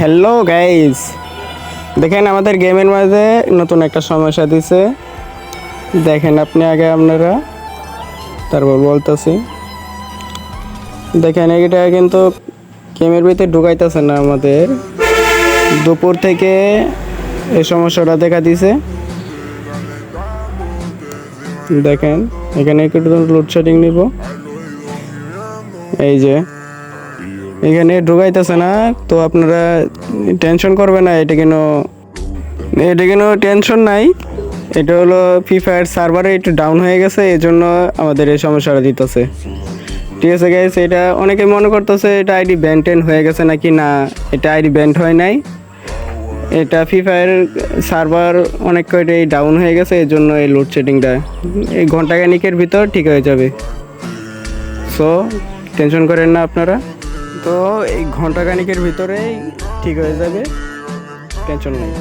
Hello guys দেখেন আমাদের গেমের মাঝে নতুন একটা সমস্যা দিছে। দেখেন আপনি আগে আপনারা, তারপর বলতেছি। দেখেন এটা কিন্তু গেমের ভিতরে ঢুকাইতেছে না আমাদের। দুপুর থেকে এই সমস্যাটা দেখা দিছে। দেখেন, এখানে একটু লোডশেডিং নিব। এই যে এখানে ঢুকাইতেছে না, তো আপনারা টেনশন করবে না, এটা কেন এটা কেন টেনশন নাই। এটা হলো ফ্রি ফায়ার সার্ভারে একটু ডাউন হয়ে গেছে এই জন্য আমাদের এই সমস্যাটা দিতেছে। ঠিক আছে গাইস এটা অনেকে মনে করতেছে এটা আইডি ব্যান্টেন হয়ে গেছে নাকি না, এটা আইডি ব্যান্ড হয় নাই। এটা ফ্রি ফায়ার সার্ভার অনেক কয়টাই ডাউন হয়ে গেছে এই জন্য এই লোডশেডিংটা এই ঘন্টাখানিকের ভিতর ঠিক হয়ে যাবে। সো টেনশন করেন না আপনারা। তো এই ঘন্টাখানিকের ভিতরেই ঠিক হয়ে যাবে টেনশন নেই।